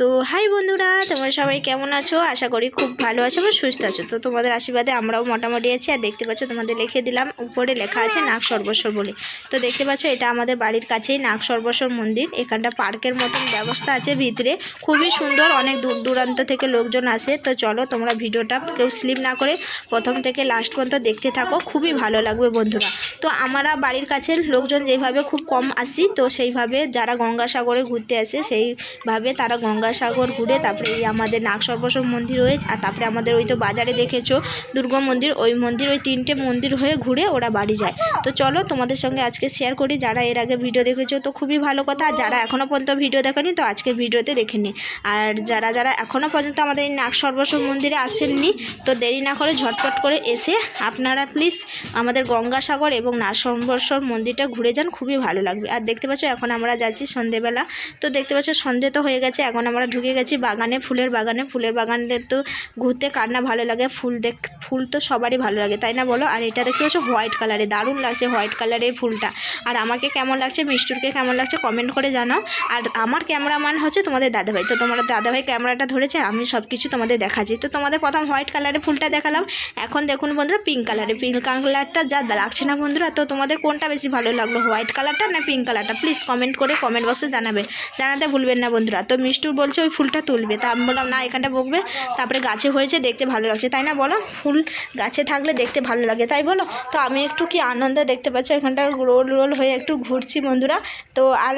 তো হাই বন্ধুরা, তোমরা সবাই কেমন আছো? আশা করি খুব ভালো আছো বা সুস্থ আছো। তো তোমাদের আশীর্বাদে আমরাও মোটামুটি আছি। আর দেখতে পাচ্ছ, তোমাদের লিখে দিলাম, উপরে লেখা আছে নাগ সর্বস্বর বলে। তো দেখতে পাচ্ছ, এটা আমাদের বাড়ির কাছেই নাগ সর্বস্বর মন্দির। এখানটা পার্কের মতন ব্যবস্থা আছে ভিতরে। খুবই সুন্দর, অনেক দূর দূরান্ত থেকে লোকজন আসে। তো চলো, তোমরা ভিডিওটা কেউ স্লিপ না করে প্রথম থেকে লাস্ট পর্যন্ত দেখতে থাকো। খুবই ভালো লাগবে বন্ধুরা। তো আমরা বাড়ির কাছে লোকজন যেভাবে খুব কম আসি, তো সেইভাবে যারা গঙ্গাসাগরে ঘুরতে আসে, সেইভাবে তারা গঙ্গাসাগর ঘুরে তারপরে এই আমাদের নাগ সর্বস্বর মন্দির হয়ে, আর তারপরে আমাদের ওই তো বাজারে দেখেছ দুর্গা মন্দির, ওই মন্দির, ওই তিনটে মন্দির হয়ে ঘুরে ওরা বাড়ি যায়। তো চলো তোমাদের সঙ্গে আজকে শেয়ার করি, যারা এর আগে ভিডিও দেখেছ তো খুবই ভালো কথা, আর যারা এখনও পর্যন্ত ভিডিও দেখেনি তো আজকে ভিডিওতে দেখে নি। আর যারা যারা এখনও পর্যন্ত আমাদের এই নাগ সর্বস্বর মন্দিরে আসেননি, তো দেরি না করে ঝটপট করে এসে আপনারা প্লিজ আমাদের গঙ্গাসাগর এবং নাগ সর্বস্বর মন্দিরটা ঘুরে যান, খুবই ভালো লাগবে। আর দেখতে পাচ্ছ, এখন আমরা যাচ্ছি সন্ধেবেলা। তো দেখতে পাচ্ছ, সন্ধে তো হয়ে গেছে, এখন আমরা ঢুকে গেছি বাগানে, ফুলের বাগানে। ফুলের বাগানদের তো ঘুরতে কার না ভালো লাগে, ফুল দেখ, ফুল তো সবারই ভালো লাগে, তাই না বলো? আর এটা দেখতে পাচ্ছ হোয়াইট কালারে দারুণ লাগছে হোয়াইট কালারের ফুলটা। আর আমাকে কেমন লাগছে, মিষ্টুরকে কেমন লাগছে কমেন্ট করে জানাও। আর আমার ক্যামেরাম্যান হচ্ছে তোমাদের দাদাভাই। তো তোমার দাদাভাই ক্যামেরাটা ধরেছে, আমি সব কিছু তোমাদের দেখাচ্ছি। তো তোমাদের প্রথম হোয়াইট কালারের ফুলটা দেখালাম, এখন দেখুন বন্ধুরা পিঙ্ক কালারে পিঙ্ক কালারটা যা লাগছে না বন্ধুরা, তো তোমাদের কোনটা বেশি ভালো লাগল, হোয়াইট কালারটা না পিঙ্ক কালারটা? প্লিজ কমেন্ট করে কমেন্ট বক্সে জানাবে, জানাতে ভুলবেন না বন্ধুরা। তো মিষ্টু বলছে, ওই ফুলটা তুলবে। তা আমি বললাম, না, এখানটা বকবে। তারপরে গাছে হয়েছে, দেখতে ভালো লাগছে। তাই না বলো? ফুল গাছে থাকলে দেখতে ভালো লাগে, তাই বলো? তো আমি একটু কি আনন্দ দেখতে পাচ্ছি এখানটা রোল রোল হয়ে একটু ঘুরছি বন্ধুরা। তো আর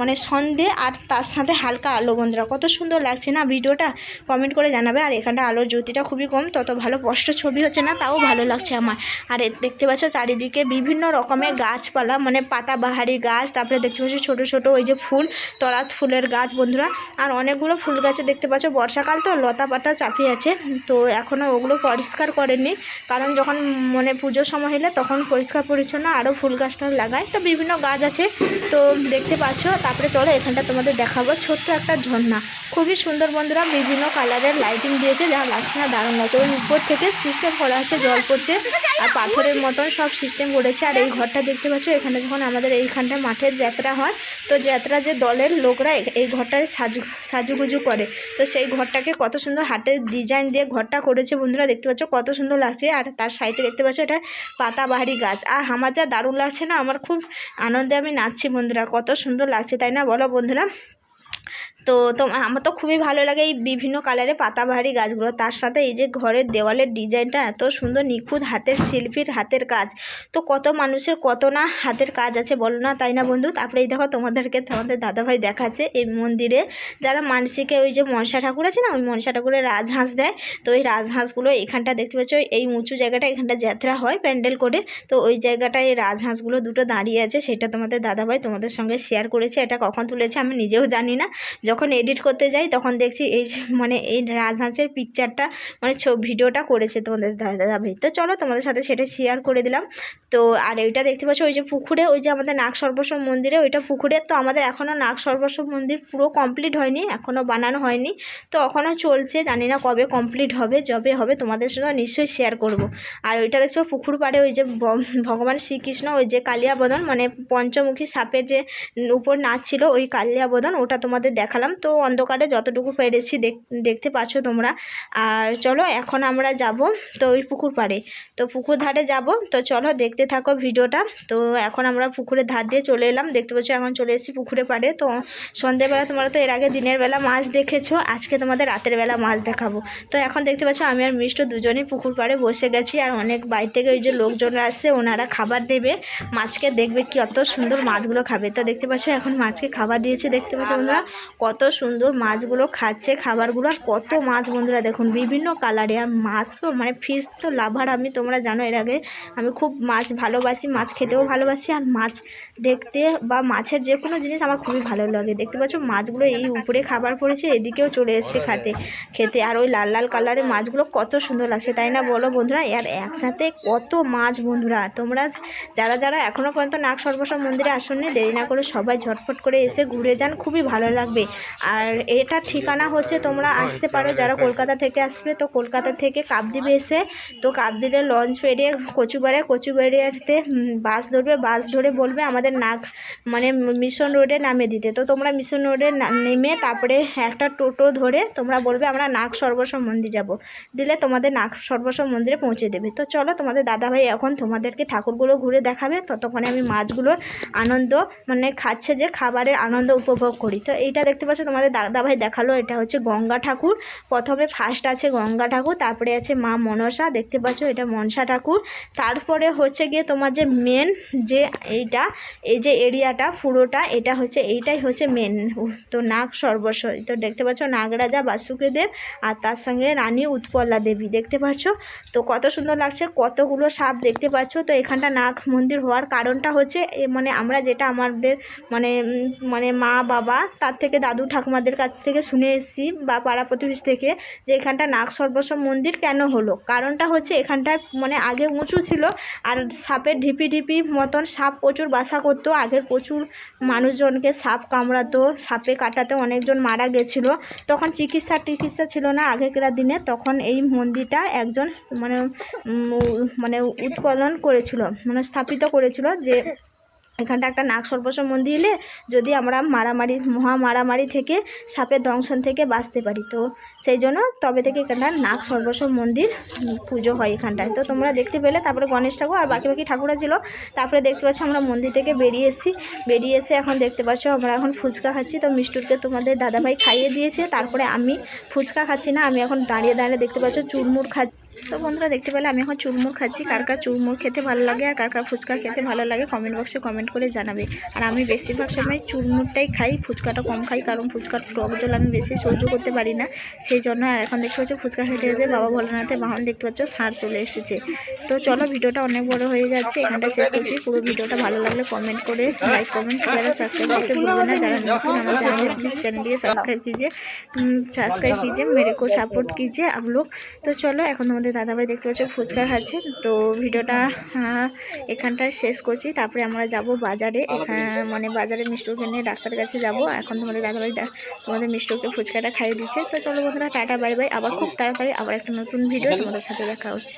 মানে সন্ধে আর তার সাথে হালকা আলো বন্ধুরা। কত সুন্দর লাগছে না ভিডিওটা? কমেন্ট করে জানাবে। আর এখানটা আলোর জ্যোতিটা খুবই কম, তত ভালো স্পষ্ট ছবি হচ্ছে না, তাও ভালো লাগছে আমার। আর দেখতে পাচ্ছ চারিদিকে বিভিন্ন রকমের গাছপালা মানে পাতাবাহারি গাছ, তারপরে দেখতে পাচ্ছ ছোটো ছোটো ওই যে ফুল তরাত ফুলের গাছ বন্ধুরা। আর অনেকগুলো ফুল গাছে দেখতে পাচ্ছ, বর্ষাকাল তো লতা পাতা চাপিয়ে আছে। তো এখনও ওগুলো পরিষ্কার করেনি, কারণ যখন মানে পুজোর সময় হলে তখন পরিষ্কার পরিচ্ছন্ন আরও ফুল গাছটা লাগায় তো বিভিন্ন গাছ আছে, তো দেখতে পাচ্ছ, তারপরে চলো এখানটা তোমাদের দেখাবো। ছোট্ট একটা ঝর্ণা, খুবই সুন্দর বন্ধুরা, বিভিন্ন কালারের লাইটিং দিয়েছে, যা লাগছে না, দারুণ লাগছে। ওই উপর থেকে সিস্টেম করা আছে, জল পড়ছে, আর পাথরের মতন সব সিস্টেম করেছে। আর এই ঘরটা দেখতে পাচ্ছ, এখানে যখন আমাদের এইখানটা মাঠের যাত্রা হয়, তো যাত্রা যে দলের লোকরা, এই ঘরটায় সাজু সাজুগুজু করে। তো সেই ঘরটাকে কত সুন্দর হাতের ডিজাইন দিয়ে ঘরটা করেছে বন্ধুরা, দেখতে পাচ্ছ কত সুন্দর লাগছে। আর তার সাইডে দেখতে পাচ্ছ এটা পাতাবাহারি গাছ। আর আমার যা দারুণ লাগছে না, আমার খুব আনন্দে আমি নাচছি বন্ধুরা, কত সুন্দর লাগছে, তাই না? বলো বন্ধুরা। তো তো আমার তো খুবই ভালো লাগে এই বিভিন্ন কালারের পাতাবাহারি গাছগুলো। তার সাথে এই যে ঘরের দেওয়ালের ডিজাইনটা এত সুন্দর নিখুঁত হাতের শিল্পীর হাতের কাজ। তো কত মানুষের কত না হাতের কাজ আছে বলো না, তাই না বন্ধু? তারপরে এই দেখো তোমাদেরকে, তোমাদের দাদাভাই দেখাচ্ছে এই মন্দিরে। যারা মানসিকে ওই যে মনসা ঠাকুর আছে না, ওই মনসা ঠাকুরের রাজহাঁস দেয়। তো ওই রাজহাঁসগুলো এখানটা দেখতে পাচ্ছ, এই উঁচু জায়গাটা এখানটা যাত্রা হয় প্যান্ডেল করে। তো ওই জায়গাটায় এই রাজহাঁসগুলো দুটো দাঁড়িয়ে আছে, সেটা তোমাদের দাদাভাই তোমাদের সঙ্গে শেয়ার করেছে। এটা কখন তুলেছে আমি নিজেও জানি না। যখন এডিট করতে যাই, তখন দেখছি এই মানে এই রাজহাঁসের পিকচারটা মানে ভিডিওটা করেছে তোমাদের দাদা ভাই তো চলো তোমাদের সাথে সেটা শেয়ার করে দিলাম। তো আর ওইটা দেখতে পাচ্ছ, ওই যে পুকুরে, ওই যে আমাদের নাগ সর্বস্ব মন্দিরে, ওইটা পুকুরে। তো আমাদের এখনও নাগ সর্বস্ব মন্দির পুরো কমপ্লিট হয়নি, এখনও বানানো হয়নি। তো এখনও চলছে, জানি না কবে কমপ্লিট হবে, যবে হবে, তোমাদের সঙ্গে নিশ্চয়ই শেয়ার করব। আর ওইটা দেখছ, পুকুর পাড়ে ওই যে ভগবান শ্রীকৃষ্ণ, ওই যে কালিয়াবদন মানে পঞ্চমুখী সাপের যে উপর নাচ ছিল, ওই কালিয়াবদন, ওটা তোমাদের দেখালাম। তো অন্ধকারে যতটুকু পেরেছি দেখ- দেখতে পাচ্ছ তোমরা। আর চলো এখন আমরা যাব তো ওই পুকুর পাড়ে। তো পুকুর ধারে যাব। তো চলো দেখতে থাকো ভিডিওটা। তো এখন আমরা পুকুরের ধার দিয়ে চলে এলাম। দেখতে পাচ্ছ এখন চলে এসেছি পুকুরে পাড়ে। তো সন্ধেবেলা তোমরা তো এর আগে দিনের বেলা মাছ দেখেছ। আজকে তোমাদের রাতের বেলা মাছ দেখাবো। তো এখন দেখতে পাচ্ছ আমি আর মিষ্ট দুজনেই পুকুর পাড়ে বসে গেছি। আর অনেক বাইরে থেকে ওই যে লোকজনরা আসছে, ওনারা খাবার দেবে। মাছকে দেখবে কি অত সুন্দর মাছগুলো খাবে। তো দেখতে পাচ্ছ এখন মাছকে খাবার দিয়েছে। দেখতে পাচ্ছ বন্ধুরা কত সুন্দর মাছগুলো খাচ্ছে, খাবারগুলো আর কত মাছ বন্ধুরা দেখুন, বিভিন্ন কালারে আর মাছ তো মানে ফিশ তো লাভার আমি, তোমরা জানো এর আগে আমি খুব মাছ ভালোবাসি, মাছ খেতেও ভালোবাসি আর মাছ দেখতে বা মাছের যে কোনো জিনিস আমার খুবই ভালো লাগে। দেখতে পাচ্ছ মাছগুলো এই উপরে খাবার পড়েছে, এদিকেও চলে এসছে খাতে, খেতে আর ওই লাল লাল কালারের মাছগুলো কত সুন্দর লাগছে, তাই না বলো বন্ধুরা? আর একসাথে কত মাছ বন্ধুরা, তোমরা যারা যারা এখনও পর্যন্ত নাগ সর্বস্ব মন্দিরে আসেননি দেরি না করে সবাই ঝটফট করে এসে ঘুরে যান, খুবই ভালো লাগবে। আর এটা ঠিকানা হচ্ছে তোমরা আসতে পারো যারা কলকাতা থেকে আসবে, তো কলকাতা থেকে কাকদ্বীপে এসে, তো কাকদ্বীপে লঞ্চ পেরিয়ে কচুবাড়ে কচুবাড়িয়াতে বাস ধরবে বাস ধরে বলবে আমাদের নাক মানে মিশন রোডে নামে দিতে। তো তোমরা মিশন রোডে নেমে তারপরে একটা টোটো ধরে তোমরা বলবে আমরা নাগ সর্বস্ব মন্দির যাব। দিলে তোমাদের নাগ সর্বস্ব মন্দিরে পৌঁছে দেবে। তো চলো তোমাদের দাদাভাই এখন তোমাদেরকে ঠাকুরগুলো ঘুরে দেখাবে, ততক্ষণে আমি মাছগুলোর আনন্দ মানে খাচ্ছে যে খাবারের আনন্দ উপভোগ করি। তো এইটা দেখতে পাচ্ছ তোমাদের দাদাভাই দেখাল, এটা হচ্ছে গঙ্গা ঠাকুর। প্রথমে ফার্স্ট আছে গঙ্গা ঠাকুর, তারপরে আছে মা মনসা, দেখতে পাচ্ছ এটা মনসা ঠাকুর। তারপরে হচ্ছে গিয়ে তোমার যে মেন যে এইটা, এই যে এরিয়াটা পুরোটা, এটা হচ্ছে, এইটাই হচ্ছে মেন তো নাগ সর্বস্ব, তো দেখতে পাচ্ছ নাগরাজা বাসুকেদেব আর তার সঙ্গে রানী উৎপল্লা দেবী, দেখতে পাচ্ছ? তো কত সুন্দর লাগছে, কতগুলো সাপ দেখতে পাচ্ছ? তো এখানটা নাগ মন্দির হওয়ার কারণটা হচ্ছে মানে আমরা যেটা আমাদের মানে মানে মা বাবা তার থেকে দাদু ঠাকুমাদের কাছ থেকে শুনে এসেছি বা পাড়া প্রতিবেশী থেকে যে এখানটা নাগ সর্বস্ব মন্দির কেন হলো? কারণটা হচ্ছে এখানটায় মানে আগে উঁচু ছিল আর সাপের ঢিপি ঢিপি মতন সাপ প্রচুর বাসা করতো। আগে প্রচুর মানুষজনকে সাপ কামড়াতো, সাপে কাটাতে অনেকজন মারা গেছিল। তখন চিকিৎসা টিকিৎসা ছিল না আগেকার দিনে। তখন এই মন্দিরটা একজন মানে মানে উৎপাদন করেছিল মানে স্থাপিত করেছিল যে এখানটা একটা নাগ সর্বস্ব মন্দির এলে যদি আমরা মারামারি, মহা মারামারি থেকে, সাপের দংশন থেকে বাঁচতে পারি। তো সেই জন্য তবে থেকে এখানটা নাগ সর্বস্ব মন্দির পুজো হয় এখানটায়। তো তোমরা দেখতে পেলে, তারপরে গণেশ ঠাকুর আর বাকি বাকি ঠাকুরা ছিল। তারপরে দেখতে পাচ্ছ আমরা মন্দির থেকে বেরিয়ে এসেছি। বেরিয়ে এসে এখন দেখতে পাচ্ছ আমরা এখন ফুচকা খাচ্ছি। তো মিষ্টুরকে তোমাদের দাদাভাই খাইয়ে দিয়েছে। তারপরে আমি ফুচকা খাচ্ছি না, আমি এখন দাঁড়িয়ে দাঁড়িয়ে দেখতে পাচ্ছ চুরমুর খাচ্ছি। তো বন্ধুরা দেখতে পেলে আমি এখন চুরমুর খাচ্ছি কার কার চুরমুর খেতে ভালো লাগে আর কার কার ফুচকা খেতে ভালো লাগে কমেন্ট বক্সে কমেন্ট করে জানাবে আর আমি বেশিরভাগ সময় চুরমুরটাই খাই ফুচকাটা কম খাই কারণ ফুচকার টক জল আমি বেশি সহ্য করতে পারি না সেই জন্য আর এখন দেখতে পাচ্ছ ফুচকা খেতে খেতে বাবা ভোলানাথের বাহন দেখতে পাচ্ছ সার চলে এসেছে তো চলো ভিডিওটা অনেক বড় হয়ে যাচ্ছে এখানটা শেষ করছি পুরো ভিডিওটা ভালো লাগলে কমেন্ট করে লাইক কমেন্ট শেয়ার আর সাবস্ক্রাইব করতে ভুলবে না যারা নতুন আমার চ্যানেল प्लीज़ चैनल ये सब्सक्राइब कीजिए सब्सक्राइब कीजिए मेरे को সাপোর্ট कीजिए आप लोग তো চলো এখন তোমাদের দাদাভাই দেখতে পাচ্ছ ফুচকা খাচ্ছে। তো ভিডিওটা এখানটায় শেষ করছি। তারপরে আমরা যাব বাজারে। মানে বাজারে মিষ্টুকে নিয়ে ডাক্তারের কাছে যাব। এখন তোমাদের দাদাভাই তোমাদের মিষ্টুকে ফুচকাটা খাইয়ে দিচ্ছে। তো চলো বন্ধুরা, টাটা, বাই বাই। আবার খুব তাড়াতাড়ি আবার একটা নতুন ভিডিও তোমাদের সাথে দেখা হচ্ছে।